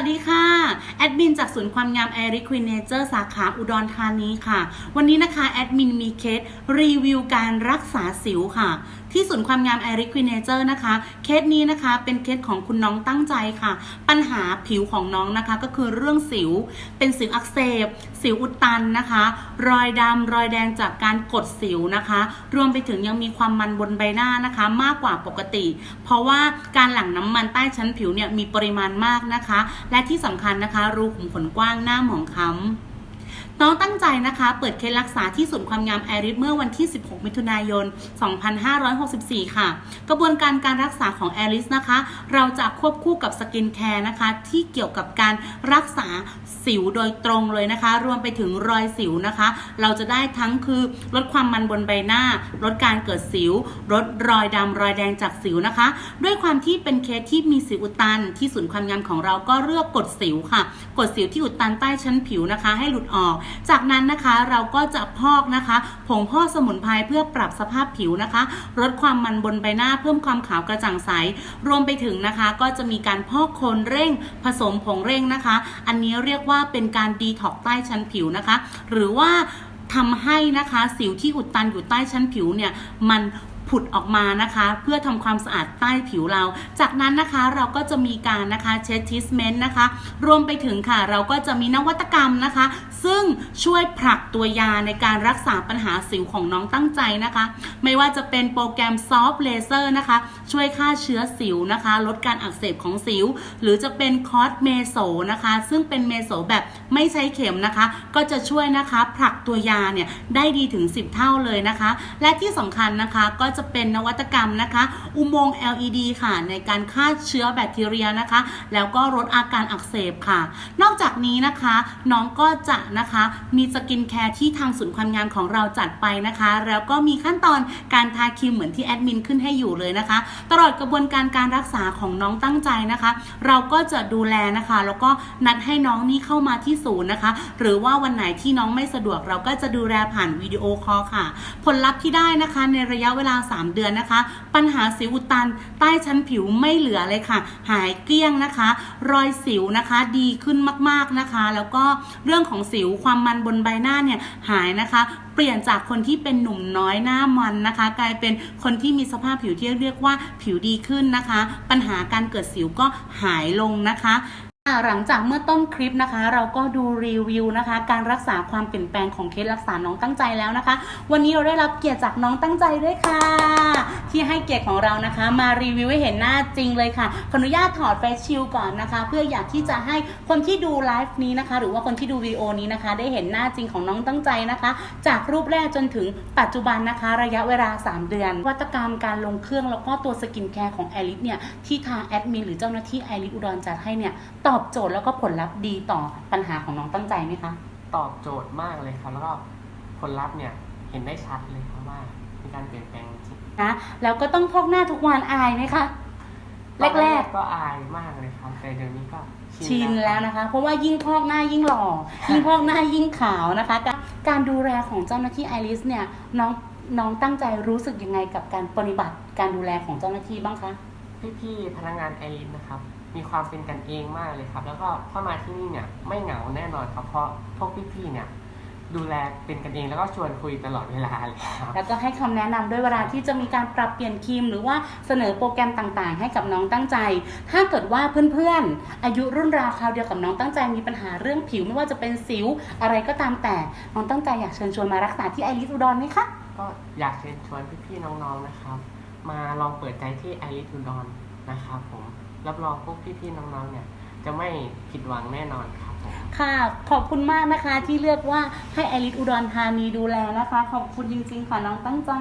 วัสดีค่ะ แอดมินจากศูนย์ความงามไอริควินเนเจอร์สาขาอุดรธานีค่ะ วันนี้นะคะ แอดมินมีเคสรีวิวการรักษาสิวค่ะที่ศูนย์ความงามไอริควินเนเจอร์นะคะ เคสนี้นะคะเป็นเคสของคุณน้องตั้งใจค่ะ ปัญหาผิวของน้องนะคะก็คือเรื่องสิว เป็นสิวอักเสบ สิวอุดตันนะคะ รอยดำรอยแดงจากการกดสิวนะคะ รวมไปถึงยังมีความมันบนใบหน้านะคะ มากกว่าปกติ เพราะว่าการหลั่งน้ำมันใต้ชั้นผิวเนี่ยมีปริมาณมากนะคะ และที่สำคัญนะคะ รูขุมขนกว้างหน้าหมองคล้ำ น้องตั้งใจนะคะ เปิดเคสรักษาที่ศูนย์ความงามไอริสเมื่อวันที่ 16 มิถุนายน 2564 ค่ะ กระบวนการการรักษาของไอริสนะคะ เราจะควบคู่กับสกินแคร์นะคะ ที่เกี่ยวกับการรักษาสิวโดยตรงเลยนะคะ รวมไปถึงรอยสิวนะคะ เราจะได้ทั้งคือลดความมันบนใบหน้า ลดการเกิดสิว ลดรอยดำรอยแดงจากสิวนะคะ ด้วยความที่เป็นเคสที่มีสิวอุดตันที่ศูนย์ความงามของเราก็เลือกกดสิวค่ะ กดสิวที่อุดตันใต้ชั้นผิวนะคะ ให้หลุดออกจากนั้นนะคะเราก็จะพอกนะคะ ผงพอกสมุนไพรเพื่อปรับสภาพผิวนะคะลดความมันบนใบหน้าเพิ่มความขาวกระจ่างใส รวมไปถึงนะคะ ก็จะมีการพอกโคนเร่ง ผสมผงเร่งนะคะ อันนี้เรียกว่าเป็นการดีท็อกใต้ชั้นผิวนะคะ หรือว่าทำให้นะคะสิวที่อุดตันอยู่ใต้ชั้นผิวเนี่ยมัน ผุดออกมานะคะ เพื่อทำความสะอาดใต้ผิวเรา จากนั้นนะคะเราก็จะมีการนะคะเช็ดทิสเมนต์นะคะ รวมไปถึงค่ะเราก็จะมีนวัตกรรมนะคะ ซึ่งช่วยผลักตัวยาในการรักษาปัญหาสิวของน้องตั้งใจนะคะ ไม่ว่าจะเป็นโปรแกรมซอฟต์เลเซอร์นะคะ ช่วยฆ่าเชื้อสิวนะคะ ลดการอักเสบของสิว หรือจะเป็นคอร์สเมโซนะคะ ซึ่งเป็นเมโซแบบไม่ใช้เข็มนะคะ ก็จะช่วยนะคะผลักตัวยาเนี่ยได้ดีถึง 10 เท่าเลยนะคะ และที่สำคัญนะคะก็จะเป็นนวัตกรรมนะคะ อุโมงค์ LED ค่ะ ในการฆ่าเชื้อแบคทีเรียนะคะ แล้วก็ลดอาการอักเสบค่ะ นอกจากนี้นะคะ น้องก็จะนะคะมีสกินแคร์ที่ทางศูนย์ความงามของเราจัดไปนะคะ แล้วก็มีขั้นตอนการทาครีมเหมือนที่แอดมินขึ้นให้อยู่เลยนะคะ ตลอดกระบวนการการรักษาของน้องตั้งใจนะคะ เราก็จะดูแลนะคะ แล้วก็นัดให้น้องนี่เข้ามาที่ศูนย์นะคะ หรือว่าวันไหนที่น้องไม่สะดวกเราก็จะดูแลผ่านวิดีโอคอลค่ะ ผลลัพธ์ที่ได้นะคะในระยะเวลา3 เดือนนะคะ ปัญหาสิวอุดตันใต้ชั้นผิวไม่เหลือเลยค่ะ หายเกลี้ยงนะคะ รอยสิวนะคะดีขึ้นมากๆนะคะ แล้วก็เรื่องของสิวความมันบนใบหน้าเนี่ยหายนะคะเปลี่ยนจากคนที่เป็นหนุ่มน้อยหน้ามันนะคะ กลายเป็นคนที่มีสภาพผิวที่เรียกว่าผิวดีขึ้นนะคะ ปัญหาการเกิดสิวก็หายลงนะคะค่ะ หลังจากเมื่อต้นคลิปนะคะ เราก็ดูรีวิวนะคะ การรักษาความเปลี่ยนแปลงของเคสรักษาน้องตั้งใจแล้วนะคะ วันนี้เราได้รับเกียรติจากน้องตั้งใจด้วยค่ะ ที่ให้เกียรติของเรานะคะ มารีวิวให้เห็นหน้าจริงเลยค่ะขออนุญาตถอดเฟซชิลก่อนนะคะ เพื่ออยากที่จะให้คนที่ดูไลฟ์นี้นะคะ หรือว่าคนที่ดูวิดีโอนี้นะคะ ได้เห็นหน้าจริงของน้องตั้งใจนะคะ จากรูปแรกจนถึงปัจจุบันนะคะ ระยะเวลา 3 เดือนวัตกรรมการลงเครื่องแล้วก็ตัวสกินแคร์ของไอริสเนี่ยที่ทางแอดมินหรือเจ้าหน้าที่ไอริสอุดรจัดให้เนี่ยตอบโจทย์แล้วก็ผลลัพธ์ดีต่อปัญหาของน้องตั้งใจไหมคะ ตอบโจทย์มากเลยครับ แล้วก็ผลลัพธ์เนี่ยเห็นได้ชัดเลยครับว่ามีการเปลี่ยนแปลงจริงนะแล้วก็ต้องพอกหน้าทุกวันอายไหมคะแรกๆก็อายมากเลยครับแต่เดี๋ยวนี้ก็ๆชินแล้วนะคะ เพราะว่ายิ่งพอกหน้ายิ่งหล่อยิ่งพอกหน้ายิ่งขาวนะคะการการดูแลของเจ้าหน้าที่ไอริสเนี่ยน้องน้องตั้งใจรู้สึกยังไงกับการปฏิบัติการดูแลของเจ้าหน้าที่บ้างคะ พี่ๆพนักงานไอรินนะครับ มีความเป็นกันเองมากเลยครับ แล้วก็ถ้ามาที่นี่เนี่ยไม่เหงาแน่นอนครับเพราะพวกพี่ๆเนี่ยดูแลเป็นกันเองแล้วก็ชวนคุยตลอดเวลาเลยครับ แล้วก็ให้คำแนะนำด้วยเวลาที่จะมีการปรับเปลี่ยนครีม หรือว่าเสนอโปรแกรมต่างๆ ให้กับน้องตั้งใจ ถ้าเกิดว่าเพื่อนๆ อายุรุ่นราวคราวเดียวกับน้องตั้งใจมีปัญหาเรื่องผิวไม่ว่าจะเป็นสิวอะไรก็ตามแต่ น้องตั้งใจอยากเชิญชวนมารักษาที่ไอริสอุดรไหมคะ ก็อยากเชิญชวนพี่ๆน้องๆนะครับ มาลองเปิดใจที่ไอริทูดอนนะครับผม รับรองพวกพี่ๆน้องๆเนี่ย จะไม่ผิดหวังแน่นอนครับผม ค่ะ ขอบคุณมากนะคะที่เลือกว่าให้ไอริสอุดรธานีดูแลนะคะ ขอบคุณจริงๆค่ะน้องตั้งใจ